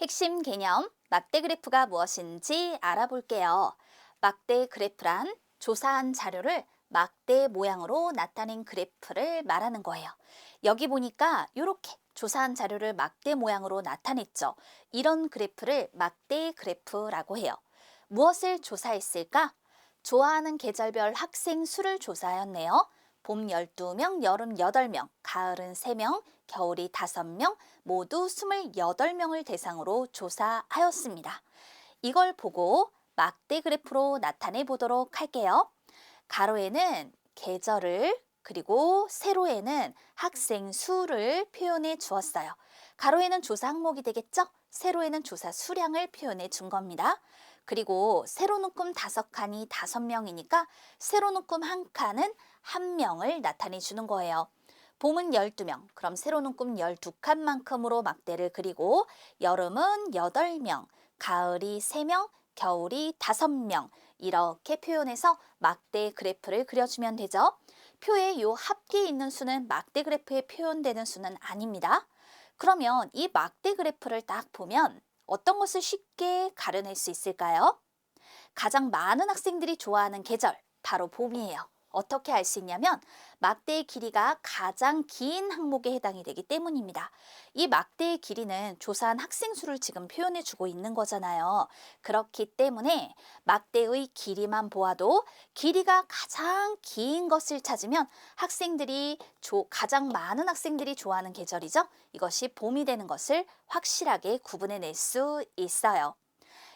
핵심 개념, 막대 그래프가 무엇인지 알아볼게요. 막대 그래프란 조사한 자료를 막대 모양으로 나타낸 그래프를 말하는 거예요. 여기 보니까 이렇게 조사한 자료를 막대 모양으로 나타냈죠. 이런 그래프를 막대 그래프라고 해요. 무엇을 조사했을까? 좋아하는 계절별 학생 수를 조사하였네요. 봄 12명, 여름 8명, 가을은 3명, 겨울이 5명, 모두 28명을 대상으로 조사하였습니다. 이걸 보고 막대 그래프로 나타내 보도록 할게요. 가로에는 계절을 그리고 세로에는 학생 수를 표현해 주었어요. 가로에는 조사 항목이 되겠죠? 세로에는 조사 수량을 표현해 준 겁니다. 그리고 세로 묶음 다섯 칸이 다섯 명이니까 세로 묶음 한 칸은 한 명을 나타내 주는 거예요. 봄은 12명, 그럼 세로 묶음 12칸만큼으로 막대를 그리고 여름은 8명, 가을이 3명, 겨울이 5명 이렇게 표현해서 막대 그래프를 그려주면 되죠. 표에 요 합계에 있는 수는 막대 그래프에 표현되는 수는 아닙니다. 그러면 이 막대 그래프를 딱 보면 어떤 것을 쉽게 가려낼 수 있을까요? 가장 많은 학생들이 좋아하는 계절, 바로 봄이에요. 어떻게 알 수 있냐면 막대의 길이가 가장 긴 항목에 해당이 되기 때문입니다. 이 막대의 길이는 조사한 학생 수를 지금 표현해 주고 있는 거잖아요. 그렇기 때문에 막대의 길이만 보아도 길이가 가장 긴 것을 찾으면 학생들이 조, 가장 많은 학생들이 좋아하는 계절이죠. 이것이 봄이 되는 것을 확실하게 구분해 낼 수 있어요.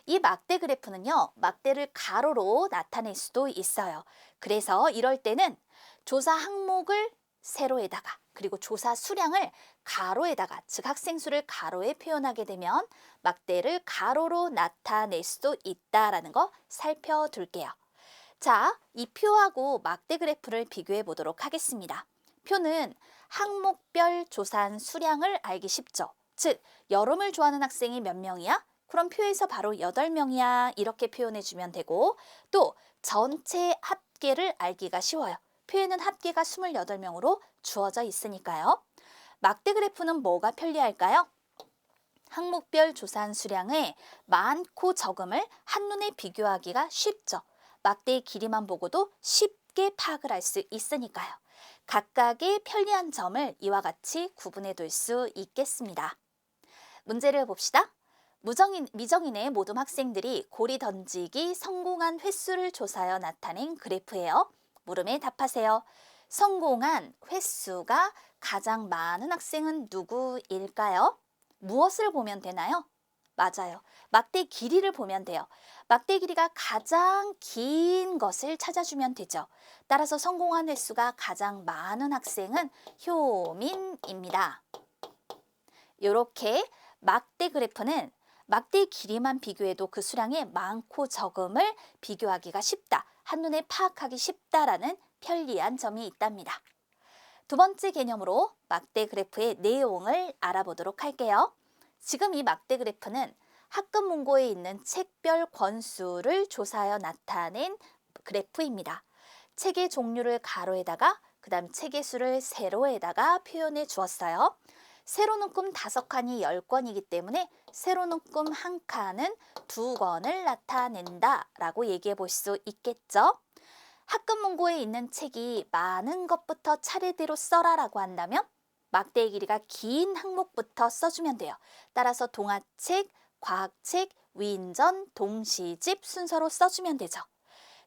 이 막대 그래프는요, 막대를 가로로 나타낼 수도 있어요. 그래서 이럴 때는 조사 항목을 세로에다가 그리고 조사 수량을 가로에다가 즉 학생 수를 가로에 표현하게 되면 막대를 가로로 나타낼 수도 있다라는 거 살펴둘게요. 자, 이 표하고 막대 그래프를 비교해 보도록 하겠습니다. 표는 항목별 조사한 수량을 알기 쉽죠. 즉, 여름을 좋아하는 학생이 몇 명이야? 그럼 표에서 바로 8명이야 이렇게 표현해 주면 되고 또 전체 합계를 알기가 쉬워요. 표에는 합계가 28명으로 주어져 있으니까요. 막대 그래프는 뭐가 편리할까요? 항목별 조사한 수량의 많고 적음을 한눈에 비교하기가 쉽죠. 막대의 길이만 보고도 쉽게 파악을 할 수 있으니까요. 각각의 편리한 점을 이와 같이 구분해 둘 수 있겠습니다. 문제를 봅시다. 무정인, 미정인의 모든 학생들이 고리 던지기 성공한 횟수를 조사하여 나타낸 그래프예요. 물음에 답하세요. 성공한 횟수가 가장 많은 학생은 누구일까요? 무엇을 보면 되나요? 맞아요. 막대 길이를 보면 돼요. 막대 길이가 가장 긴 것을 찾아주면 되죠. 따라서 성공한 횟수가 가장 많은 학생은 효민입니다. 이렇게 막대 그래프는 막대의 길이만 비교해도 그 수량의 많고 적음을 비교하기가 쉽다. 한눈에 파악하기 쉽다라는 편리한 점이 있답니다. 두 번째 개념으로 막대 그래프의 내용을 알아보도록 할게요. 지금 이 막대 그래프는 학급 문고에 있는 책별 권수를 조사하여 나타낸 그래프입니다. 책의 종류를 가로에다가 그 다음 책의 수를 세로에다가 표현해 주었어요. 세로 눈금 다섯 칸이 열 권이기 때문에 세로 눈금 한 칸은 두 권을 나타낸다 라고 얘기해 볼 수 있겠죠. 학급 문고에 있는 책이 많은 것부터 차례대로 써라 라고 한다면 막대의 길이가 긴 항목부터 써주면 돼요. 따라서 동화책, 과학책, 위인전, 동시집 순서로 써주면 되죠.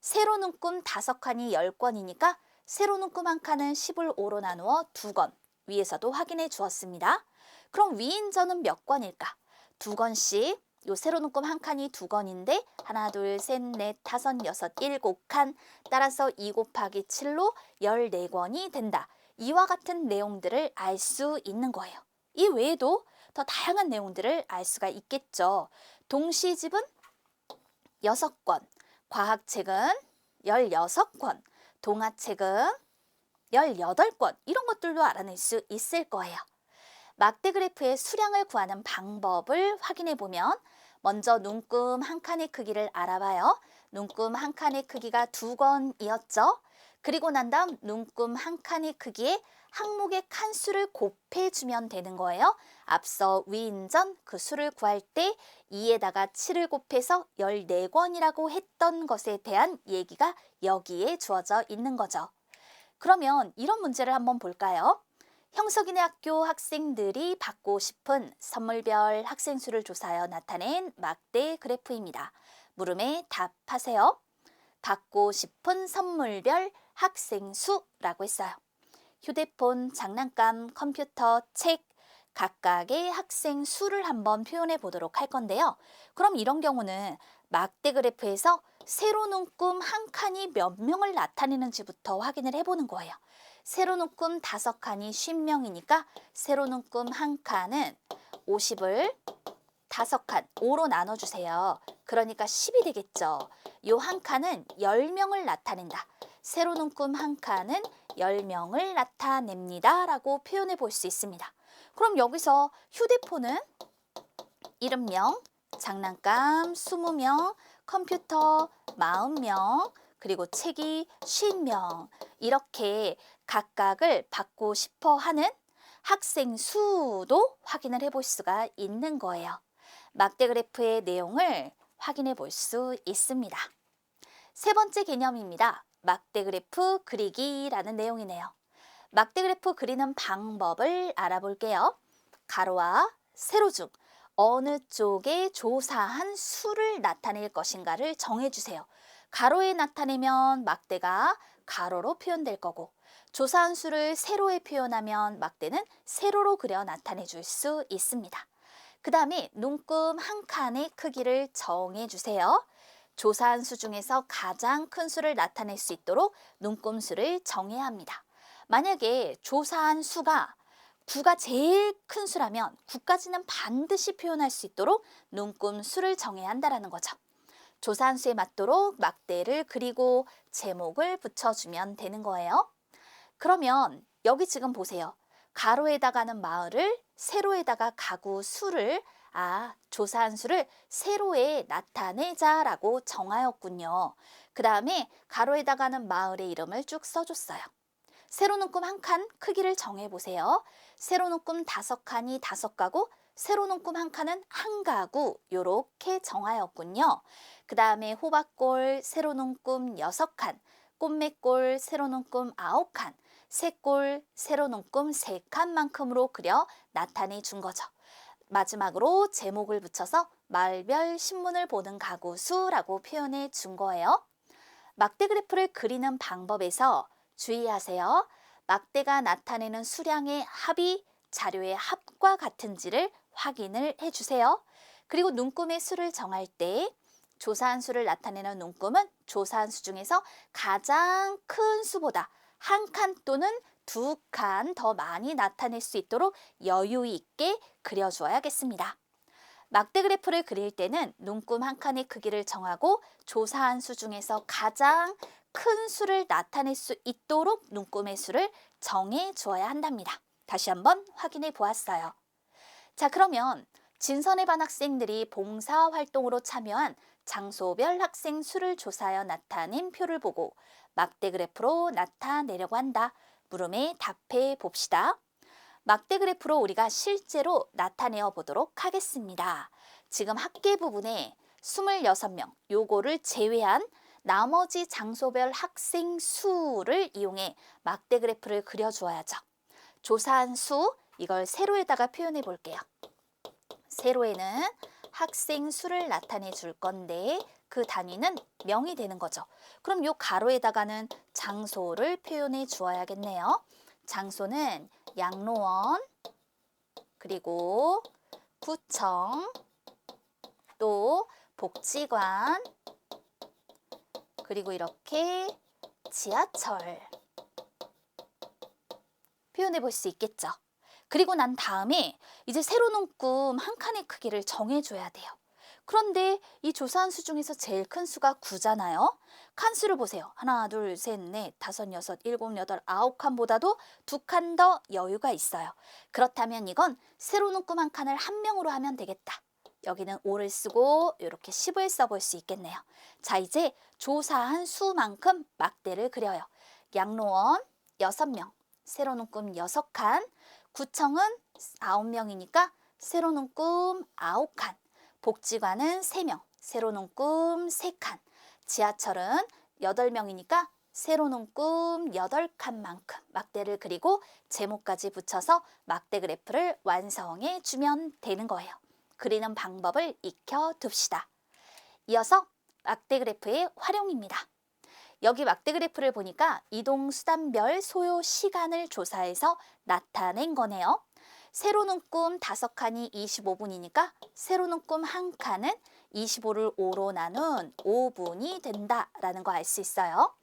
세로 눈금 다섯 칸이 열권이니까 세로 눈금 한 칸은 10을 5로 나누어 두 권, 위에서도 확인해 주었습니다. 그럼 위인전은 몇 권일까? 두 권씩 요 세로 눈금 한 칸이 두 권인데 하나 둘 셋 넷 다섯 여섯 일곱 칸 따라서 2 곱하기 7로 14권이 된다. 이와 같은 내용들을 알 수 있는 거예요. 이 외에도 더 다양한 내용들을 알 수가 있겠죠. 동시집은 6권, 과학책은 16권, 동화책은 18권 이런 것들도 알아낼 수 있을 거예요. 막대 그래프의 수량을 구하는 방법을 확인해 보면 먼저 눈금 한 칸의 크기를 알아봐요. 눈금 한 칸의 크기가 두 권이었죠. 그리고 난 다음 눈금 한 칸의 크기에 항목의 칸수를 곱해주면 되는 거예요. 앞서 위인전 그 수를 구할 때 2에다가 7을 곱해서 14권이라고 했던 것에 대한 얘기가 여기에 주어져 있는 거죠. 그러면 이런 문제를 한번 볼까요? 형석이네 학교 학생들이 받고 싶은 선물별 학생 수를 조사하여 나타낸 막대 그래프입니다. 물음에 답하세요. 받고 싶은 선물별 학생 수라고 했어요. 휴대폰, 장난감, 컴퓨터, 책, 각각의 학생 수를 한번 표현해 보도록 할 건데요. 그럼 이런 경우는 막대 그래프에서 세로 눈금 한 칸이 몇 명을 나타내는지부터 확인을 해보는 거예요. 세로 눈금 다섯 칸이 50명이니까 세로 눈금 한 칸은 50을 다섯 칸 5로 나눠주세요. 그러니까 10이 되겠죠. 요 한 칸은 10명을 나타낸다. 세로 눈금 한 칸은 10명을 나타냅니다. 라고 표현해 볼 수 있습니다. 그럼 여기서 휴대폰은 70명, 장난감 20명, 컴퓨터 40명, 그리고 책이 50명 이렇게 각각을 받고 싶어 하는 학생 수도 확인을 해볼 수가 있는 거예요. 막대 그래프의 내용을 확인해 볼 수 있습니다. 세 번째 개념입니다. 막대 그래프 그리기라는 내용이네요. 막대 그래프 그리는 방법을 알아볼게요. 가로와 세로 중 어느 쪽에 조사한 수를 나타낼 것인가를 정해주세요. 가로에 나타내면 막대가 가로로 표현될 거고 조사한 수를 세로에 표현하면 막대는 세로로 그려 나타내 줄 수 있습니다. 그 다음에 눈금 한 칸의 크기를 정해 주세요. 조사한 수 중에서 가장 큰 수를 나타낼 수 있도록 눈금 수를 정해야 합니다. 만약에 조사한 수가 9가 제일 큰 수라면 9까지는 반드시 표현할 수 있도록 눈금 수를 정해야 한다는 거죠. 조사한 수에 맞도록 막대를 그리고 제목을 붙여주면 되는 거예요. 그러면 여기 지금 보세요. 가로에다가는 마을을 세로에다가 가구 수를 아 조사한 수를 세로에 나타내자라고 정하였군요. 그 다음에 가로에다가는 마을의 이름을 쭉 써줬어요. 세로 눈금 한칸 크기를 정해보세요. 세로 눈금 다섯 칸이 다섯 가구, 세로 눈금 한 칸은 한 가구 요렇게 정하였군요. 그 다음에 호박골 세로 눈금 여섯 칸, 꽃매골 세로 눈금 아홉 칸, 새골 세로 눈금 세 칸만큼으로 그려 나타내 준 거죠. 마지막으로 제목을 붙여서 말별 신문을 보는 가구 수라고 표현해 준 거예요. 막대 그래프를 그리는 방법에서 주의하세요. 막대가 나타내는 수량의 합이 자료의 합과 같은지를 확인을 해주세요. 그리고 눈금의 수를 정할 때 조사한 수를 나타내는 눈금은 조사한 수 중에서 가장 큰 수보다 한 칸 또는 두 칸 더 많이 나타낼 수 있도록 여유 있게 그려주어야겠습니다. 막대 그래프를 그릴 때는 눈금 한 칸의 크기를 정하고 조사한 수 중에서 가장 큰 수를 나타낼 수 있도록 눈금의 수를 정해 주어야 한답니다. 다시 한번 확인해 보았어요. 자, 그러면 진선의 반 학생들이 봉사 활동으로 참여한 장소별 학생 수를 조사하여 나타낸 표를 보고 막대 그래프로 나타내려고 한다. 물음에 답해 봅시다. 막대 그래프로 우리가 실제로 나타내어 보도록 하겠습니다. 지금 학계 부분에 26명, 요거를 제외한 나머지 장소별 학생 수를 이용해 막대 그래프를 그려주어야죠. 조사한 수, 이걸 세로에다가 표현해 볼게요. 세로에는 학생 수를 나타내 줄 건데 그 단위는 명이 되는 거죠. 그럼 요 가로에다가는 장소를 표현해 주어야겠네요. 장소는 양로원, 그리고 구청, 또 복지관, 그리고 이렇게 지하철 표현해 볼 수 있겠죠. 그리고 난 다음에 이제 세로 눈금 한 칸의 크기를 정해줘야 돼요. 그런데 이 조사한 수 중에서 제일 큰 수가 9잖아요. 칸수를 보세요. 하나, 둘, 셋, 넷, 다섯, 여섯, 일곱, 여덟, 아홉 칸보다도 두 칸 더 여유가 있어요. 그렇다면 이건 세로 눈금 한 칸을 한 명으로 하면 되겠다. 여기는 5를 쓰고 이렇게 10을 써볼 수 있겠네요. 자, 이제 조사한 수만큼 막대를 그려요. 양로원 6명, 세로는 꿈 6칸, 구청은 9명이니까 세로는 꿈 9칸, 복지관은 3명, 세로는 꿈 3칸, 지하철은 8명이니까 세로는 꿈 8칸만큼 막대를 그리고 제목까지 붙여서 막대 그래프를 완성해 주면 되는 거예요. 그리는 방법을 익혀 둡시다. 이어서 막대 그래프의 활용입니다. 여기 막대 그래프를 보니까 이동 수단별 소요 시간을 조사해서 나타낸 거네요. 세로는 꿈 5칸이 25분이니까 세로는 꿈 한 칸은 25를 5로 나눈 5분이 된다라는 거 알 수 있어요.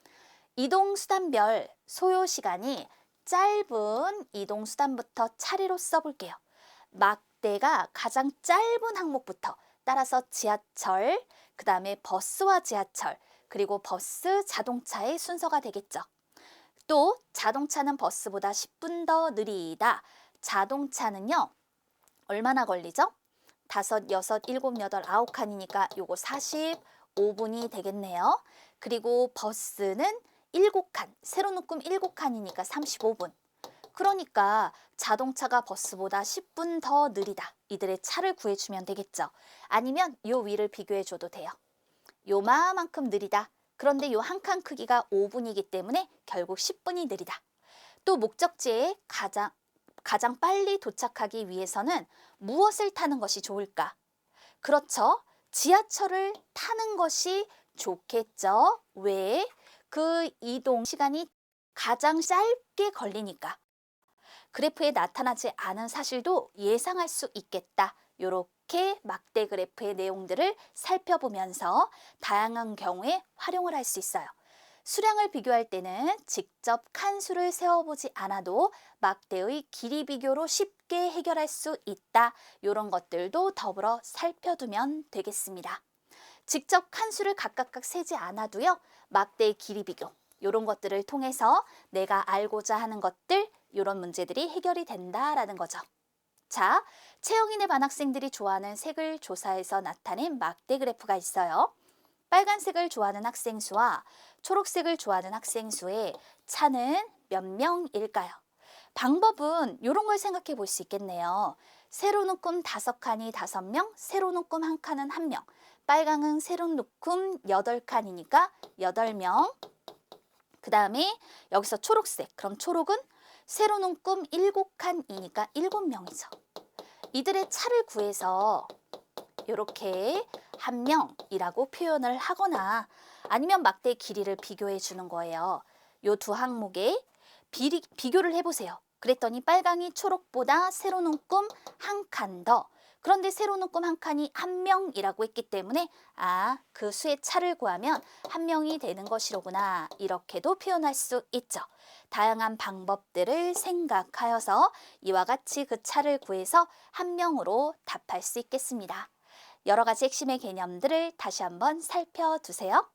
이동 수단별 소요 시간이 짧은 이동 수단부터 차례로 써볼게요. 막대가 가장 짧은 항목부터 따라서 지하철, 그 다음에 버스와 지하철, 그리고 버스, 자동차의 순서가 되겠죠. 또 자동차는 버스보다 10분 더 느리다. 자동차는요. 얼마나 걸리죠? 다섯, 여섯, 일곱, 여덟, 아홉 칸이니까 요거 45분이 되겠네요. 그리고 버스는 일곱 칸, 세로는 꿈 일곱 칸이니까 35분. 그러니까 자동차가 버스보다 10분 더 느리다. 이들의 차를 구해주면 되겠죠. 아니면 요 위를 비교해줘도 돼요. 요마만큼 느리다. 그런데 요 한 칸 크기가 5분이기 때문에 결국 10분이 느리다. 또 목적지에 가장, 가장 빨리 도착하기 위해서는 무엇을 타는 것이 좋을까? 그렇죠. 지하철을 타는 것이 좋겠죠. 왜? 그 이동 시간이 가장 짧게 걸리니까. 그래프에 나타나지 않은 사실도 예상할 수 있겠다. 이렇게 막대 그래프의 내용들을 살펴보면서 다양한 경우에 활용을 할 수 있어요. 수량을 비교할 때는 직접 칸수를 세워보지 않아도 막대의 길이 비교로 쉽게 해결할 수 있다. 이런 것들도 더불어 살펴두면 되겠습니다. 직접 칸수를 각각각 세지 않아도요. 막대의 길이 비교 이런 것들을 통해서 내가 알고자 하는 것들 이런 문제들이 해결이 된다라는 거죠. 자, 채영인의 반 학생들이 좋아하는 색을 조사해서 나타낸 막대 그래프가 있어요. 빨간색을 좋아하는 학생 수와 초록색을 좋아하는 학생 수의 차는 몇 명일까요? 방법은 이런 걸 생각해 볼 수 있겠네요. 세로는 꿈 다섯 칸이 다섯 명, 세로는 꿈 한 칸은 한 명. 빨강은 세로는 꿈 여덟 칸이니까 여덟 명. 그 다음에 여기서 초록색. 그럼 초록은 세로는 꿈 일곱 칸이니까 일곱 명이죠. 이들의 차를 구해서 이렇게 한 명이라고 표현을 하거나 아니면 막대 길이를 비교해 주는 거예요. 요 두 항목에 비리, 비교를 해보세요. 그랬더니 빨강이 초록보다 세로는 꿈한칸 더. 그런데 세로는 꿈한 칸이 한 명이라고 했기 때문에 아, 그 수의 차를 구하면 한 명이 되는 것이로구나. 이렇게도 표현할 수 있죠. 다양한 방법들을 생각하여서 이와 같이 그 차를 구해서 한 명으로 답할 수 있겠습니다. 여러 가지 핵심의 개념들을 다시 한번 살펴두세요.